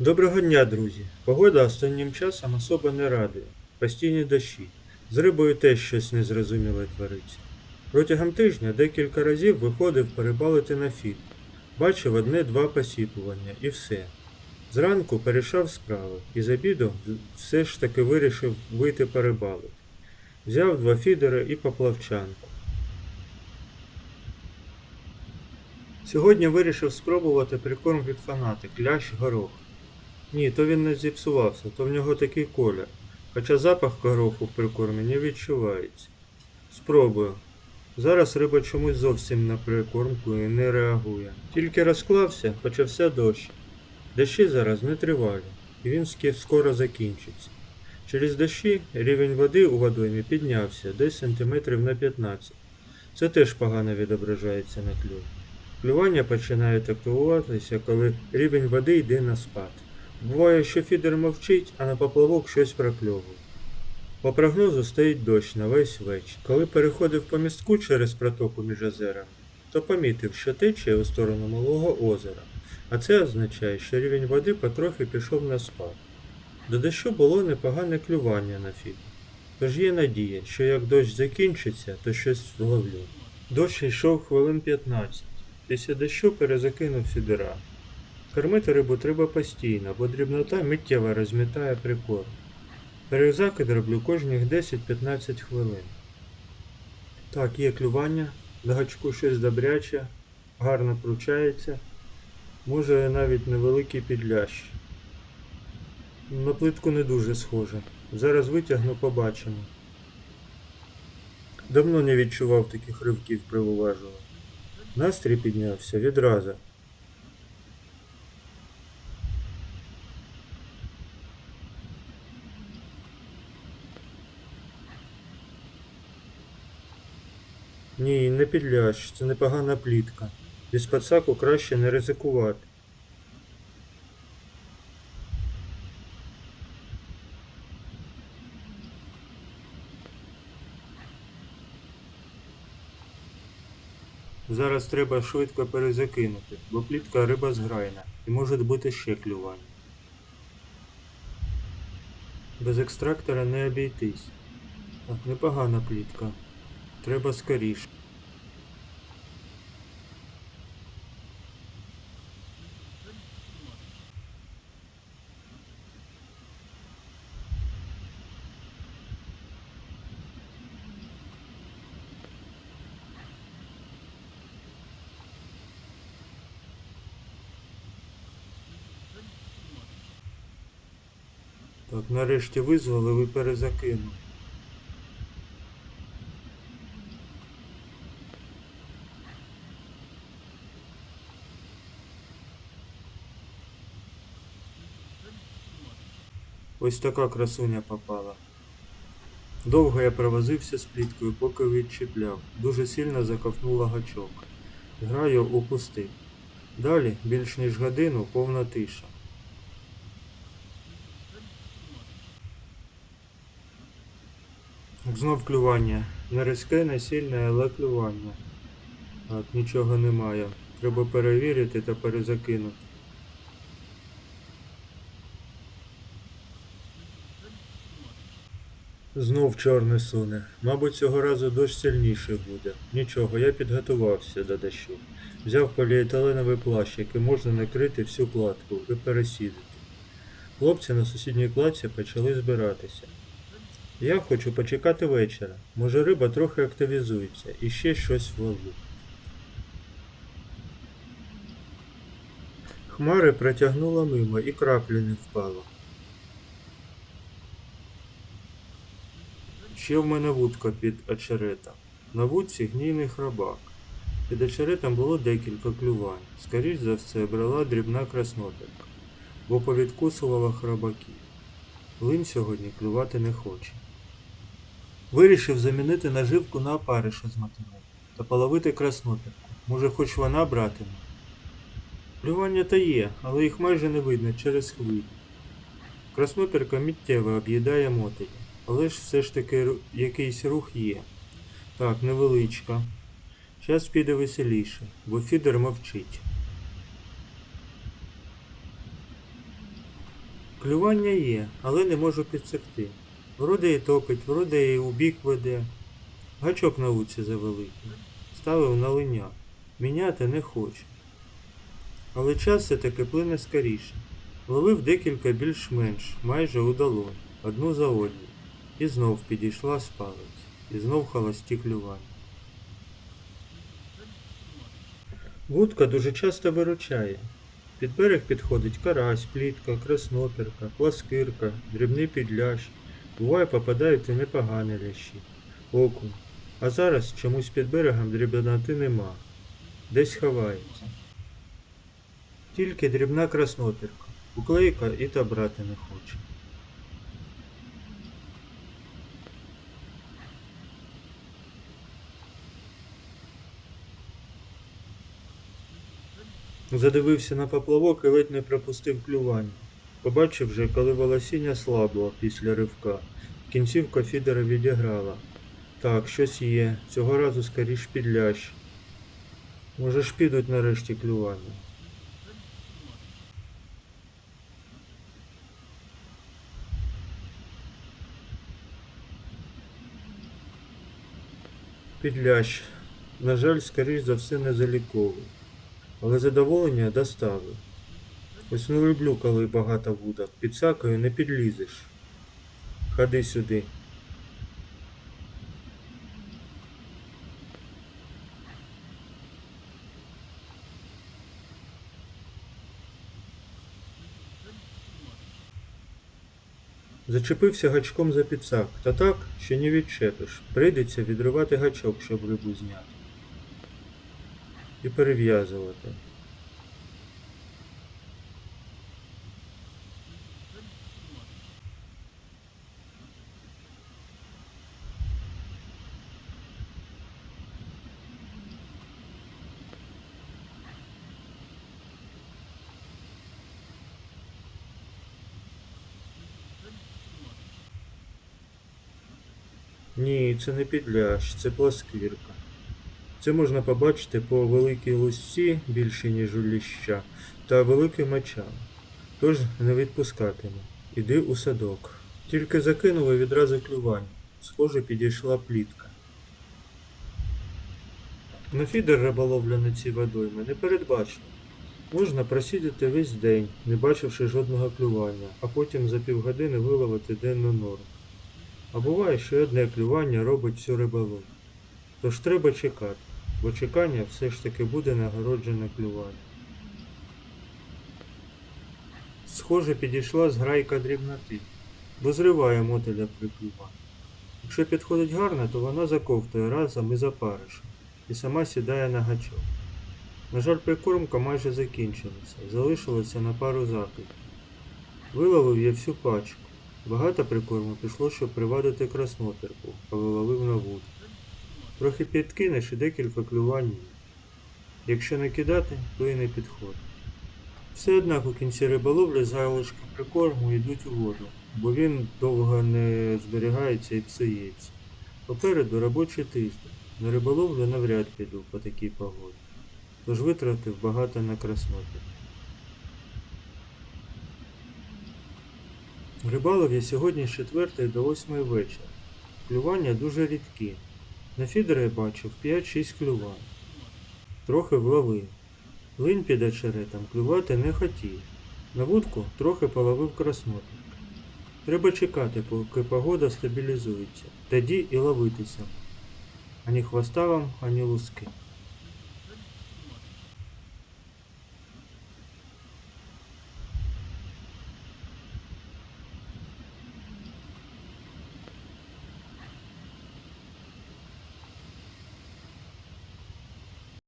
Доброго дня, друзі! Погода останнім часом особо не радує. Постійні дощі. З рибою теж щось незрозуміле твориться. Протягом тижня декілька разів виходив перебалити на фід. Бачив одне-два посіпування і все. Зранку перейшов справи і з обіду все ж таки вирішив вийти перебалити. Взяв два фідери і поплавчанку. Сьогодні вирішив спробувати прикорм від фанатик лящ горох. Ні, то він не зіпсувався, то в нього такий колір. Хоча запах гороху в прикормі не відчувається. Спробую. Зараз риба чомусь зовсім на прикормку і не реагує. Тільки розклався, почався дощ. Дощі зараз не тривалі, і він скоро закінчиться. Через дощі рівень води у водоймі піднявся десь сантиметрів на 15. Це теж погано відображається на клюві. Клювання починає активуватися, коли рівень води йде на спад. Буває, що фідер мовчить, а на поплавок щось прокльовує. По прогнозу стоїть дощ на весь вечір. Коли переходив по містку через протоку між озерами, то помітив, що тече у сторону малого озера, а це означає, що рівень води потрохи пішов на спад. До дощу було непогане клювання на фідер. Тож є надія, що як дощ закінчиться, то щось вловлю. Дощ йшов хвилин 15. Після дощу перезакинув фідера. Кормити рибу треба постійно, бо дрібнота миттєво розмітає прикорм. Перезакид роблю кожних 10-15 хвилин. Так, є клювання, на гачку щось добряче, гарно кручається, може навіть невеликий підлящ. На плитку не дуже схоже. Зараз витягну, побачимо. Давно не відчував таких ривків при уважуванні. Настрій піднявся відразу. Ні, не підлящ, це непогана плітка. Без пацаку краще не ризикувати. Зараз треба швидко перезакинути, бо плітка риба зграйна і може бути ще клювання. Без екстрактора не обійтись. Непогана плітка. Треба скоріше. Так, нарешті визволив і перезакинув. Ось така красуня попала. Довго я провозився з пліткою, поки відчіпляв. Дуже сильно заковтнула гачок. Граю у пусти. Далі, більш ніж годину, повна тиша. Знов клювання. Не різке, не сильне, але клювання. Так, нічого немає. Треба перевірити та перезакинути. Знов чорний суне. Мабуть, цього разу дощ сильніший буде. Нічого, я підготувався до дощу. Взяв поліетиленовий плащ, який можна накрити всю кладку і пересідати. Хлопці на сусідній кладці почали збиратися. Я хочу почекати вечора. Може риба трохи активізується і ще щось вловлю. Хмари протягнуло мимо і краплі не впало. Ще в мене вудка під очеретом. На вудці гнійний храбак. Під очеретом було декілька клювань. Скоріш за все брала дрібна краснопірка, бо повідкусувала храбаків. Лин сьогодні клювати не хоче. Вирішив замінити наживку на опариша з мотилем та половити краснопірку. Може, хоч вона братиме. Клювання та є, але їх майже не видно через хвилю. Краснопірка миттєво об'їдає мотиля, але ж все ж таки якийсь рух є. Так, невеличка. Час піде веселіше, бо фідер мовчить. Клювання є, але не можу підсекти. Вроде і топить, вроде і у бік веде. Гачок на вудці завеликий. Ставив на линя. Міняти не хочу. Але час все-таки плине скоріше. Ловив декілька більш-менш, майже у долонь, одну за одній. І знов підійшла спалець. І знов холості клювання. Вудка дуже часто виручає. Під берег підходить карась, плітка, красноперка, пласкирка, дрібний підлящ. Буває попадають і непогані лящі. Окунь. А зараз чомусь під берегом дрібноти нема. Десь ховається. Тільки дрібна красноперка. Уклейка і та брати не хоче. Задивився на поплавок і ледь не пропустив клювання. Побачив вже, коли волосіння слабло після ривка. Кінцівка фідера відіграла. Так, щось є. Цього разу скоріш підлящ. Може ж підуть нарешті клювання. Підлящ. На жаль, скоріш за все не заліковий. Але задоволення доставив. Ось не люблю, коли багато вудок. Під сакою не підлізеш. Ходи сюди. Зачепився гачком за підсак, та так, що не відчепиш. Прийдеться відривати гачок, щоб рибу зняти. І перев'язувати. Ні, це не підлящ, це пласквірка. Це можна побачити по великій лусці більше, ніж у ліща, та великим очам. Тож не відпускатиму. Іди у садок. Тільки закинули відразу клювання. Схоже, підійшла плітка. На фідер риболовля на цій водоймі не передбачено. Можна просидіти весь день, не бачивши жодного клювання, а потім за півгодини виловити денну норму. А буває, що одне клювання робить всю риболовлю. Тож треба чекати, бо чекання все ж таки буде нагороджене клювання. Схоже, підійшла зграйка дрібноти, бо зриває мотиля при клюванні. Якщо підходить гарно, то вона заковтує разом із опаришем і сама сідає на гачок. На жаль, прикормка майже закінчилася, залишилося на пару закидів. Виловив я всю пачку. Багато прикорму пішло, щоб привадити краснотерку, коли ловив на вуд. Трохи підкинеш і декілька клювань. Якщо не кидати, то і не підходить. Все однак у кінці риболовлі залишки прикорму йдуть у воду, бо він довго не зберігається і псується. Попереду робочий тиждень. На риболовлю навряд піду по такій погоді. Тож витратив багато на красноти. Рибалив я сьогодні з 4 до 8 вечора. Клювання дуже рідкі. На фідер я бачив 5-6 клювань. Трохи вловив. Линь під очеретом клювати не хотів. На вудку трохи половив краснотик. Треба чекати, поки погода стабілізується. Тоді і ловитися. Ані хвоста вам, ані луски.